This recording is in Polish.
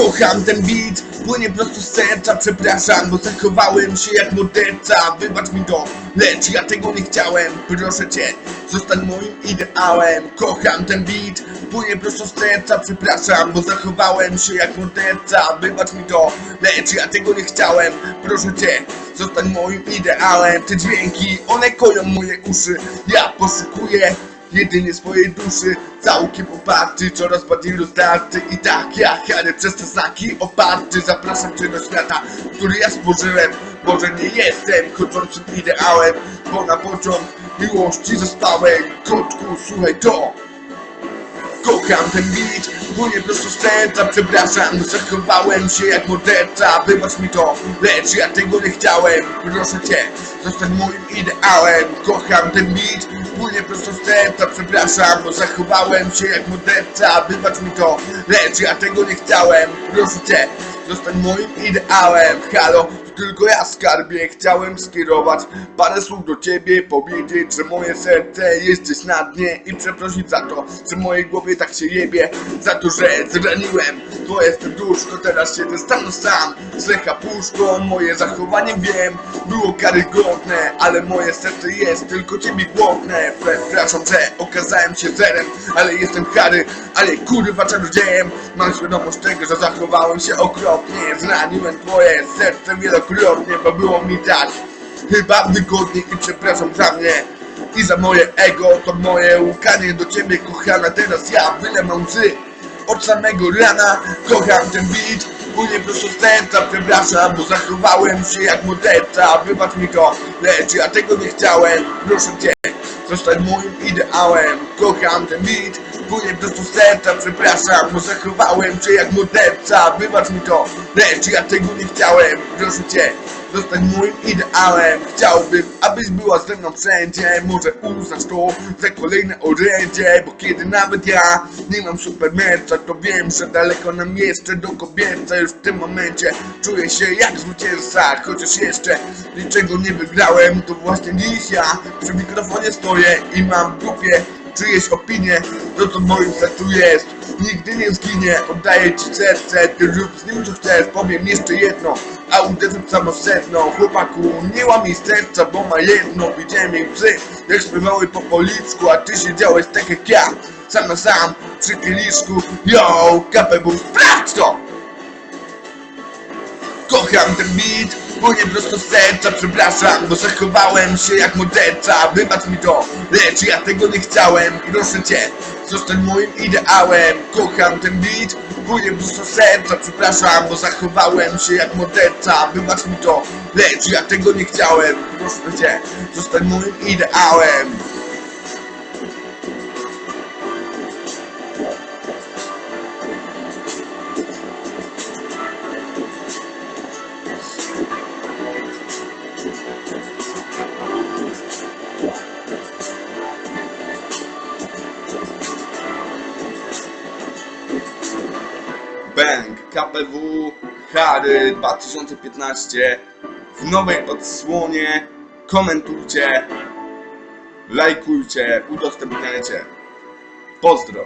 Kocham ten beat, płynie prosto z serca Przepraszam, bo zachowałem się jak morderca. Wybacz mi to, lecz ja tego nie chciałem. Proszę cię, zostań moim ideałem. Kocham ten beat, płynie prosto z serca Przepraszam, bo zachowałem się jak morderca. Wybacz mi to, lecz ja tego nie chciałem. Proszę cię, zostań moim ideałem. Te dźwięki, one koją moje uszy. Ja poszukuję jedynie swojej duszy Całkiem oparty, coraz bardziej rozdarty I tak jak jadę przez te znaki oparty. Zapraszam cię do świata, który ja stworzyłem. Może nie jestem chodzącym ideałem Bo na pociąg miłości zostałem. Kotku, słuchaj to. Kocham ten beat, płynie prosto z serca Przepraszam, zachowałem się jak morderca. Wybacz mi to, lecz ja tego nie chciałem. Proszę cię, zostań moim ideałem. Kocham ten beat, płynie prosto z serca Przepraszam, bo zachowałem się jak morderca Wybacz mi to, lecz ja tego nie chciałem. Proszę cię, zostań moim ideałem. Halo, tylko ja skarbie chciałem skierować parę słów do ciebie Powiedzieć, że moje serce jest gdzieś na dnie I przeprosić za to, że w mojej głowie tak się jebie Za to, że zraniłem twoje serduszko Teraz siedzę sam na sam. Z lecha puszką Moje zachowanie wiem, było karygodne Ale moje serce jest tylko ciebie głodne. Przepraszam, że okazałem się zerem Ale jestem kary, ale kurwa czarodziejem. Mam świadomość tego, że zachowałem się okropnie. Zraniłem twoje serce wielokrotnie, bo było mi tak Chyba wygodnie i przepraszam za mnie. I za moje ego, to moje łukanie do ciebie kochana. Teraz ja wylę mam łzy od samego rana Kocham ten beat, płynie prosto z serca Przepraszam, bo zachowałem się jak morderca Wybacz mi to, lecz ja tego nie chciałem. Proszę cię, zostań moim ideałem. Kocham ten beat, płynie prosto z serca Przepraszam, bo zachowałem się jak morderca Wybacz mi to, lecz ja tego nie chciałem. Proszę cię, zostań moim ideałem. Chciałbym, abyś była ze mną wszędzie. Może uznać to za kolejne orędzie Bo kiedy nawet ja nie mam supermerca To wiem, że daleko nam jeszcze do kobieca. Już w tym momencie czuję się jak zwycięzca Chociaż jeszcze niczego nie wygrałem. To właśnie dziś ja przy mikrofonie stoję I mam w dupie czyjeś opinie. To co moim sercu jest. Nigdy nie zginie, oddaję ci serce Ty rób z nim co chcesz, powiem jeszcze jedno A uderzę w samo sedno Chłopaku, nie łamij serca, bo ma jedno Widziałem jej psy, jak śpiewały po policzku A ty siedziałeś tak jak ja. Sam na sam, przy kieliszku. Yo, był, sprawdź to! Kocham ten beat, płynie prosto z serca Przepraszam, bo zachowałem się jak morderca. Wybacz mi to, lecz ja tego nie chciałem. Proszę cię, zostań moim ideałem. Kocham ten beat, prosto z serca Przepraszam, bo zachowałem się jak morderca. Wybacz mi to, lecz ja tego nie chciałem. Proszę cię, zostań moim ideałem Bang, KPW, Harry 2015 w nowej odsłonie. Komentujcie, lajkujcie, udostępniajcie. Pozdro.